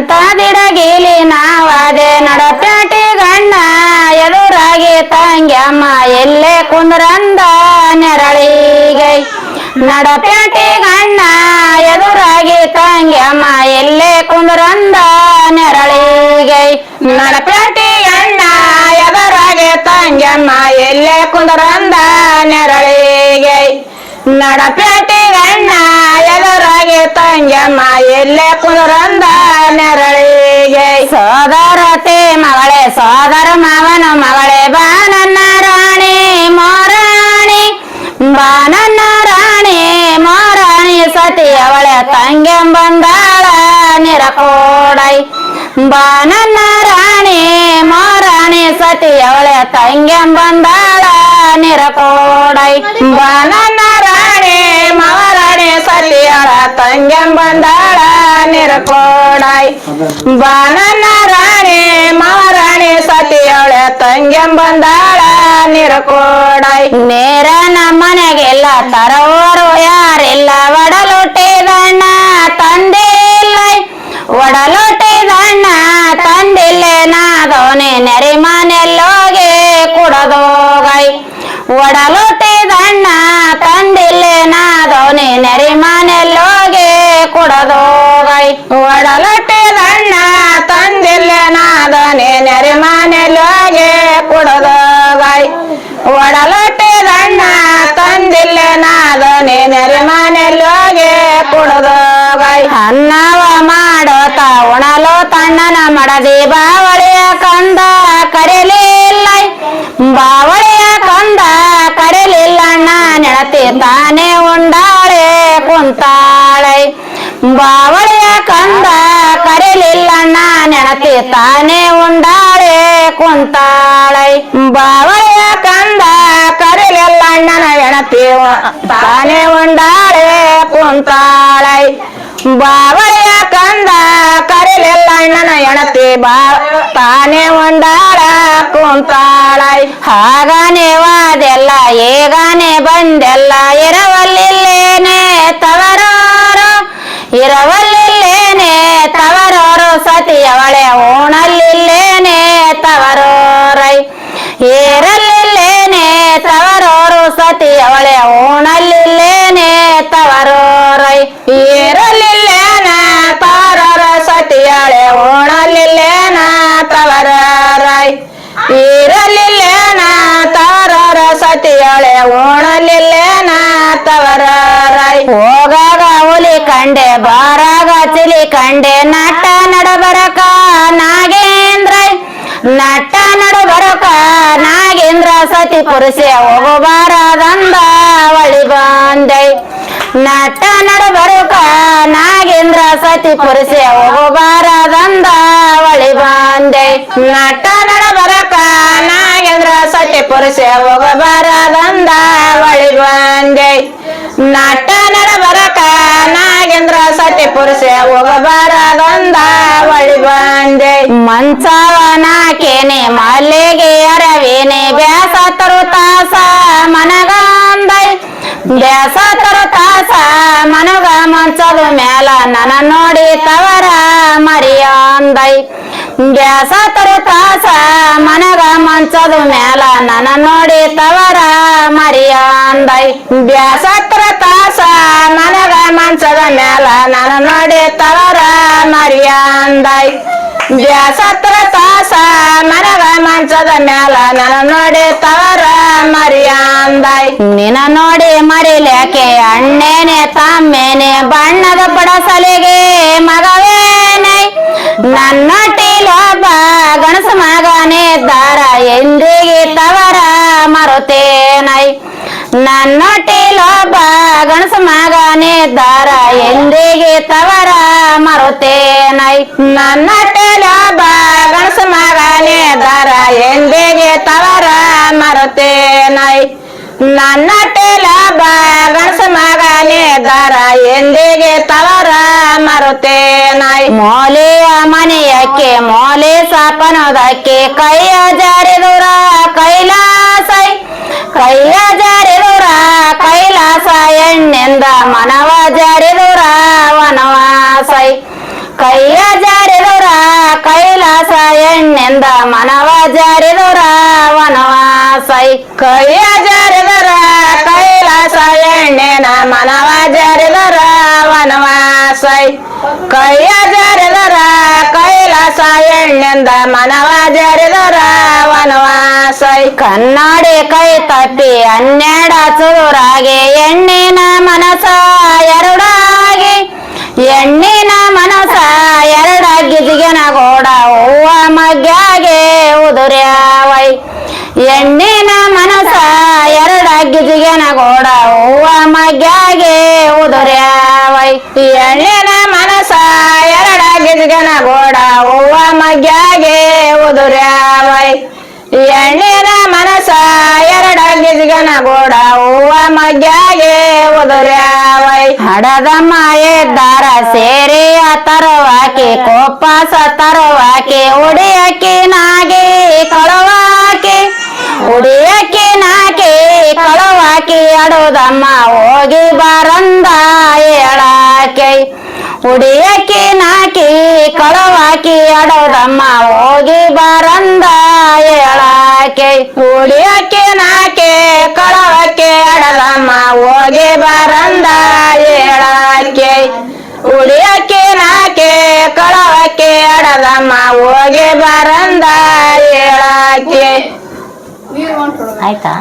ಅಂತ ನಾವದೆ ನಡಪ್ಯಾಟಿ ಗಣ್ಣ, ಎದುರಾಗಿ ತಂಗ್ಯಮ್ಮ, ಎಲ್ಲೇ ಕುಂದ್ರಂದ ನೆರಳಿಗೈ. ನಡಪ್ಯಾಟಿ ಗಣ್ಣ, ಎದುರಾಗಿ ತಂಗ್ಯಮ್ಮ, ಎಲ್ಲೇ ಕುಂದ್ರಂದ ನೆರಳಿಗೈ. ನಡಪ್ಯಾಟಿ ಗಣ್ಣ, ಎದುರಾಗಿ ತಂಗ್ಯಮ್ಮ, ಎಲ್ಲೇ ಕುಂದ್ರಂದ ನೆರಳಿಗೈ. ನಡಪ್ಯಾಟಿ ಗಣ್ಣ ಎದುರಾಗಿ ತಂಗಮ್ಮ, ಎಲ್ಲೇ ಕುಂದ್ರಂದ ನೆರಳಿಗೆ. ಸೋದರತೆ ಮಗಳೇ, ಸೋದರ ಮಾವನ ಮಗಳೇ, ಬಾನನ್ನ ರಾಣಿ, ಮೋರಾಣಿ, ಬಾನನ್ನ ರಾಣಿ, ಮೋರಾಣಿ ಸತಿ ಅವಳೆ, ತಂಗೆಂಬಂದಾಳ ನಿರಕೋಡೈ. ಬಾನನ್ನ ರಾಣಿ, ಮೋರಾಣಿ ಸತಿ ಅವಳೆ, ತಂಗೆಂಬಂದಾಳ ನಿರಕೋಡೈ. ಬಾ ನನ್ನ ರಾಣಿ ಮಹಾರಾಣಿ ಸತಿಯಳ ತಂಗೆಂಬಂದಾಳ ರಾಣಿ ಮಾರಾಣಿ ಅಳ ಸತಿಯಳ ತಂಗೆಂಬಂದಾಳ ನಿರಕೋಡೈ ನೇರ ನಮ್ಮನೆಗೆಲ್ಲ ತರೋರು ಯಾರೆಲ್ಲ, ಒಡಲೊಟ್ಟಿದಣ್ಣ ತಂದಿಲ್ಲ ಒಡಲುಟ್ಟಿದಣ್ಣ ತಂದಿಲ್ಲೆ ನಾದೋನೆ ನೆರೆ ಮನೆಲ್ಲೋಗೆ ಕುಡದೋಗೈ ಒಡಲೊಟ್ಟಿದಣ್ಣ ನಾದೋನೆ ನೆರೆ ಮನೆಲ್ಲೋಗೆ ಕುಡದೋಗೈ ಒಡಲೊಟ್ಟಿದಣ್ಣ ತಂದಿಲ್ಲ ನಾದನೇ ನೆರೆ ಮನೆಲ್ಲೋಗೆ ಕುಡದೋಗೈ ಒಡಲೊಟ್ಟಿದಣ್ಣ ತಂದಿಲ್ಲ ನಾದನೇ ನೆರೆ ಮನೆಲ್ಲೋಗೆ ಕುಡದೋಗೈ ಅನ್ನವ ಮಾಡೋತ ಉಣಲು ತಣ್ಣನ ಮಡದಿ ಬಾವಳಿಯ ಕಂದ ಕರೆಲಿಲ್ಲ ಬಾವಳಿಯ ಕಂದ ಕರೆಲಿಲ್ಲಣ್ಣ ನೆನತಿ ತಾನೆ ಉಂಡಾಳೆ, ಕುಂತಾಳೆ. ಬಾವಳಿಯ ಕಂದ ಕರೆಲಿಲ್ಲಣ್ಣನ ಹೆಣತಿ ತಾನೆ ಉಂಡಾಳೆ, ಕುಂತಾಳೆ. ಬಾವಳಿಯ ಕಂದ ಕರೆಲಿಲ್ಲಣ್ಣನ ಹೆಣತಿ ಬಾ ತಾನೇ ಉಂಡಾಳ, ಕುಂತಾಳೆ. ಹಾಗಾನೆ ವಾದೆಲ್ಲ ಏಗಾನೆ ಬಂದೆಲ್ಲ ಇರವಲ್ಲಿಲ್ಲೇನೆ ತವರೋರು ಇರವಲ್ಲಿಲ್ಲೇನೆ, ತವರೋರು ಸತಿಯವಳೆ ಓಣಲ್ಲಿಲ್ಲೇನೆ, ತವರೋರೈ ಏರಲ್ಲಿಲ್ಲೇನೆ, ತವರೋರು ಸತಿಯವಳೆ ಓಣಲ್ಲಿಲ್ಲೇನೆ, ತವರೋರೈ ಏರಲಿಲ್ಲೇನ ತವರೋರ ಸತಿಯಳೆ ಓಣಲ್ಲಿಲ್ಲೇನ, ತವರರೈ ಇರಲಿಲ್ಲೇನ ತವರೋರ ಸತಿಯಳೆ ಓಣಲಿಲ್ಲೇನ ಕಂಡೆ ಬಾರಾಗ ಚಿಲಿ ಕಂಡೆ ನಟ ನಡಬರಕ ನಾಗೇಂದ್ರ. ನಟ ನಡಬರಕ ನಾಗೇಂದ್ರ ಸತಿ ಪುರುಷ ಹೋಗಬಾರದಂದ ಒಳಿ ಬಂದೆ. ನಟ ನಡಬರಕ ನಾಗೇಂದ್ರ ಸತಿ ಪುರುಷ ಹೋಗಬಾರದಂದ ಒಳಿ ಬಂದೆ. ನಟ ನಡಬರಕ ನಾಗೇಂದ್ರ ಸತಿ ಪುರುಷ ಹೋಗಬಾರದಂದ ಒಳಿ ಬಂದೆ. ನಟ ನಾಗೇಂದ್ರ ಸತಿ ಪುರುಷ ಹೋಗಬಾರದಂದ ಒಳಿ ಬಂದೆ. ಮಂಚವ ನಾಕೇನೆ ಮಲ್ಲಿಗೆ ಅರವೇನೆ, ಬ್ಯಾಸ ತರು ತಾಸ ಮನಗಂದೈ ಬ್ಯಾಸ ತರು ತಾಸ ಮನಗ ಮಂಚದ ಮ್ಯಾಲ ನನ ನೋಡಿ ತವರ ಮರಿಯಂದೈ. ಬ್ಯಾಸ ತರು ತಾಸ ಮನಗ ಮಂಚದ ಮ್ಯಾಲ ನನ ನೋಡಿ ತವರ ಮರಿಯಂದೈ. ಬ್ಯಾಸ ತರುತಾಸ ಮ್ಯಾಲ ನಾನು ನೋಡಿ ತವರ ಮರಿಯಂದೈ ಬ್ಯಾಸತ್ರ ತಾಸ ಮರಗ ಮಂಚದ ಮ್ಯಾಲ ನಾನು ನೋಡಿ ತವರ ಮರಿಯಾಂದೈ ನಿನ ನೋಡಿ ಮರಿಲ್ಯಾಕೆ ಅಣ್ಣೇನೆ ತಮ್ಮೇನೆ ಬಣ್ಣದ ಬಡಸಲಿಗೆ ಮಗವೇನೈ ನನ್ನೊಟ್ಟಿಲೊಬ್ಬ ಗಣಸ ಮಗನೇ ದಾರ ಎಂದಿಗೆ ತವರ ಮರುತೇನೈ ನನ್ನೊಟ್ಟಿಲೊಬ್ಬ ಗಣಸ ದಾರ ಎಂದಿಗೆ ತವರ ಮರುತೇನೈ ನನ್ನೊಟ್ಟಿಲೊಬ್ಬ ಗಣಸ ದಾರ ಎಂದಿಗೆ ತವರ ಮರುತೇನೈ ನನ್ನೊಟ್ಟಿಲೊಬ್ಬ ಗಣಸ ದಾರ ಎಂದಿಗೆ ತವರ ಮರುತೇನೈ ಮೋಲೆಯ ಮನೆಯಕ್ಕೆ, ಮೋಲೆ ಸಾಪನೋದಕ್ಕೆ ಕೈಯ ಜಾರಿದುರ ಕೈಯ ಜಾರಿದುರ ಕೈಲಾಸ ಎಣ್ಣೆಂದ ಮನವ ಜಾರಿದುರ ವನವಾಸೈ ಕೈಯ ಜಾರಿದುರ ಎಣ್ಣೆಂದ ಮನವ ಜಾರಿದರ ವನವಾಸೈ ಕೈಯ ಜಾರಿದರ ಕೈಲಾಸ ಎಣ್ಣೆನ ಮನವ ಜಾರಿದರ ವನವಾಸೈ ಕೈಯ ಜಾರಿದರ ಕೈಲಾಸ ಎಣ್ಣೆಂದ ಮನವ ಜಾರಿದರ ವನವಾಸೈ ಕನ್ನಡಿ ಕೈ ತಪ್ಪಿ ಹನ್ನೆರಡ ಚೂರಾಗಿ ಎಣ್ಣಿನ ಮನಸ ಎರಡಾಗಿ. ಎಣ್ಣಿನ ಮನಸ ಎರಡಾಗಿ ಗಿಜಿಗೆನ ಗೋಡ ಹೂವ ಮಗ್ಯಾಗೆ ಉದುರ್ಯಾವೈ. ಎಣ್ಣಿನ ಮನಸ ಎರಡ ಗಿಜಿಗೆನ ಗೋಡ ಹೂವ ಮಗ್ಯಾಗೆ ಉದುರ್ಯಾವೈ. ಎಣ್ಣಿನ ಮನಸ ಎರಡ ಗಿಜಿಗೆನ ಗೋಡ ಹೂವ ಮಗ್ಯಾಗೆ ಉದುರ್ಯಾವೈ ಎಣ್ಣಿನ ಮನಸ ಎರಡ ಗಿಜಗನ ಗೋಡ ಹೂವ ಮಗ್ಯಾಗೆ ಉದುರ್ಯಾವೈ. ಹಡದ ಎದ್ದಾರ ಸೇರಿ ತರುವಾಕಿ, ಕೋಪಾಸ ತರುವಾಕಿ, ಉಡಿಯಕ್ಕಿ ನಾಗಿ, ಕಳುವಾಕಿ, ಉಡಿಯಕ್ಕಿ ನಾಕಿ ಕಳುವಾಕಿ, ಅಡುದಮ್ಮ ಹೋಗಿ ಬರಂದ ಹೇಳಾಕೈ ಉಡಿಯಕ್ಕಿ ನಾಕಿ ಕಳವಾಕಿ ಅಡೋದಮ್ಮ ಹೋಗಿ ಬರಂದ ಹೇಳಾಕೆ ಉಡಿಯಕ್ಕೆ ನಾಕೆ ಕಳವಕ್ಕೆ ಅಡದಮ್ಮ ಹೋಗಿ ಬರಂದ ಹೇಳಾಕೆ ಉಡಿಯಕ್ಕೆ ನಾಕೆ ಕಳವಕ್ಕೆ ಅಡದಮ್ಮ ಹೋಗಿ ಬರಂದ ಹೇಳಾಕೆ ಆಯ್ತಾ?